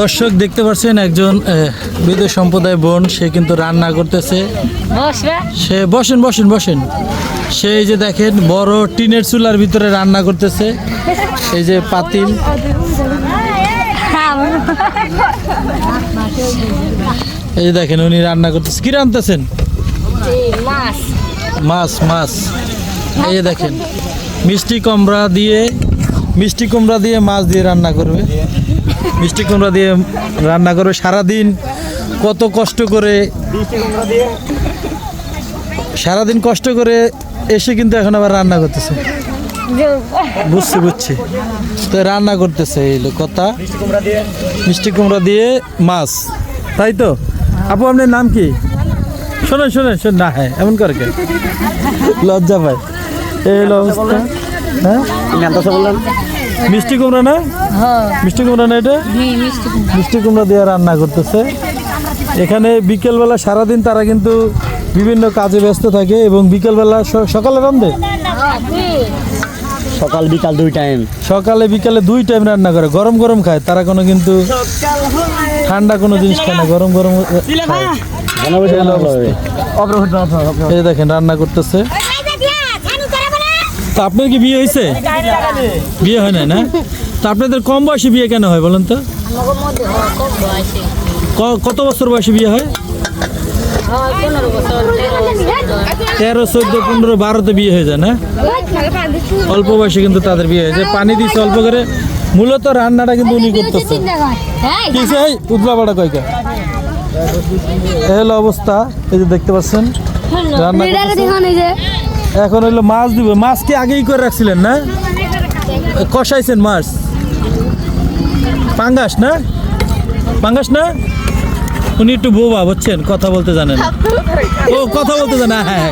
দর্শক দেখতে পাচ্ছেন একজন বিদেশ সম্প্রদায় বোন সে কিন্তু রান্না করতেছে। সে বসেন বসেন বসেন। সে যে দেখেন বড় টিনের চুলার ভিতরে রান্না করতেছে। এই যে পাতিল। এই যে দেখেন উনি রান্না করতেছে। কি রান্নতেছেন? মাছ মাছ মাছ। এই যে দেখেন মিষ্টি কুমড়া দিয়ে মিষ্টি কুমড়া দিয়ে মাছ দিয়ে রান্না করবে। মিষ্টি কুমড়া দিয়ে রান্না করবে সারাদিন, কত কষ্ট করে সারাদিন কষ্ট করে এসে কিন্তু এখন আবার রান্না করতেছে। বুঝছি বুঝছি। তো রান্না করতেছে এই কথা? মিষ্টি কুমড়া দিয়ে মাছ, তাই তো? আপু, আপনার নাম কি? শোনেন শোনেন শোন না হ্যাঁ এমন করে কে? লজ্জা পায়। এই হলো অবস্থা হ্যাঁ? মিষ্টি কুমড়া না? হ্যাঁ। মিষ্টি কুমড়া না এটা? মিষ্টি কুমড়া। দিয়ে রান্না করতেছে। এখানে বিকেলবেলা সারাদিন তারা কিন্তু বিভিন্ন কাজে ব্যস্ত থাকে এবং বিকেলবেলা সকালে রান্ধে? সকাল বিকাল দুই টাইম সকালে বিকালে দুই টাইম রান্না করে। গরম গরম খায়। তারা কোনো কিন্তু ঠান্ডা কোনো জিনিস খায় না। গরম গরম খায়। দেখেন রান্না করতেছে। তো আপনার কি বিয়ে হয়েছে? বিয়ে হয় না না? তো আপনাদের কম বয়সে বিয়ে কেন হয় বলেন তো? কত বছর বয়সে বিয়ে হয়? তেরো, চোদ্দ, পনেরো, বারোতে বিয়ে হয়ে যায় না? অল্প বয়সে কিন্তু তাদের বিয়ে হয়ে যায়। পানি দিচ্ছে অল্প করে। মূলত রান্নাটা কিন্তু উনি করতেছে। কিসে এই উদলা বাড়া কয়কা এই হলো অবস্থা। এই যে দেখতে পাচ্ছেন? রান্না। এখন হইল মাছ দিব। মাছ কি আগেই করে রাখছিলেন না? কষাইছেন মাছ? পাঙ্গাস না? পাঙ্গাস না? উনি একটু বোবা বুঝছেন? কথা বলতে জানেন। ও কথা বলতে জানে হ্যাঁ হ্যাঁ।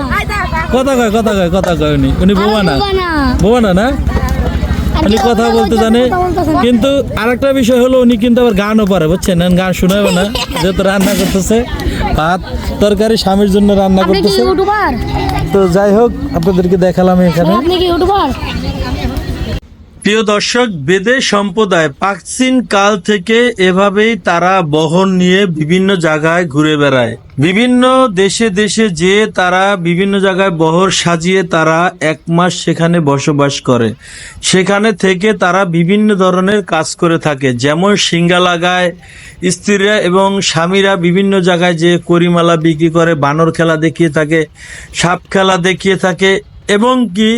কথা কয় কথা কয় কথা কয় উনি। উনি বোবা না। বোবা না না? উনি কথা বলতে জানে কিন্তু আরেকটা বিষয় হলো উনি কিন্তু আবার গানও পারে বুঝছেন? গান শোনাবে না যেহেতু রান্না করতেছে ভাত তরকারি স্বামীর জন্য রান্না করতেছে। তো যাই হোক আপনাদেরকে দেখালাম এখানে। আপনি কি ইউটিউবার? প্রিয় দর্শক, বেদে সম্প্রদায় প্রাচীন কাল থেকে এভাবেই তারা বহন নিয়ে বিভিন্ন জায়গায় ঘুরে বেড়ায়। বিভিন্ন দেশে দেশে যে তারা বিভিন্ন জায়গায় বহর সাজিয়ে তারা এক মাস সেখানে বসবাস করে। সেখানে থেকে তারা বিভিন্ন ধরনের কাজ করে থাকে, যেমন সিঙ্গা লাগায়, স্ত্রীরা এবং স্বামীরা বিভিন্ন জায়গায় যে করিমালা বিক্রি করে, বানর খেলা দেখিয়ে থাকে, সাপ খেলা দেখিয়ে থাকে, এবং কি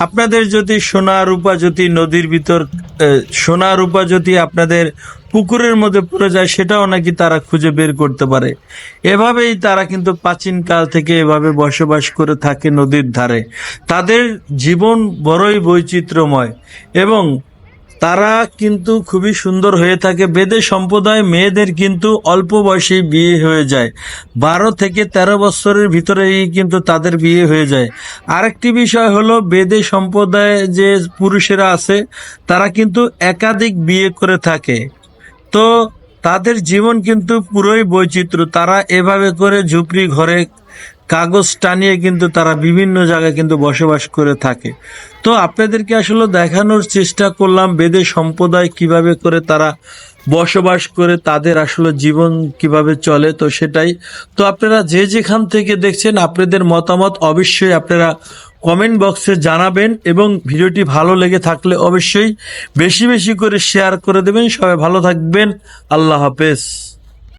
আপনাদের যদি সোনা রূপা যদি নদীর ভিতর সোনা রূপা যদি আপনাদের পুকুরের মধ্যে পড়ে যায়, সেটাও নাকি তারা খুঁজে বের করতে পারে। এভাবেই তারা কিন্তু প্রাচীন কাল থেকে এভাবে বসবাস করে থাকে নদীর ধারে। তাদের জীবন বড়ই বৈচিত্র্যময় এবং তারা কিন্তু খুবই সুন্দর হয়ে থাকে। বেদে সম্প্রদায় মেয়েদের কিন্তু অল্প বয়সে বিয়ে হয়ে যায়। বারো থেকে তেরো বছরের ভিতরেই কিন্তু তাদের বিয়ে হয়ে যায়। আরেকটি বিষয় হলো, বেদে সম্প্রদায় যে পুরুষেরা আছে, তারা কিন্তু একাধিক বিয়ে করে থাকে। তো তাদের জীবন কিন্তু পুরোই বৈচিত্র্য। তারা এভাবে করে ঝুপড়ি ঘরে কাগজ টানিয়ে কিন্তু তারা বিভিন্ন জায়গায় কিন্তু বসবাস করে থাকে। তো আপনাদেরকে আসলে দেখানোর চেষ্টা করলাম বেদে সম্প্রদায় কীভাবে করে তারা বসবাস করে, তাদের আসলে জীবন কীভাবে চলে, তো সেটাই। তো আপনারা যে যেখান থেকে দেখছেন, আপনাদের মতামত অবশ্যই আপনারা কমেন্ট বক্সে জানাবেন এবং ভিডিওটি ভালো লেগে থাকলে অবশ্যই বেশি বেশি করে শেয়ার করে দেবেন। সবাই ভালো থাকবেন। আল্লাহ হাফেজ।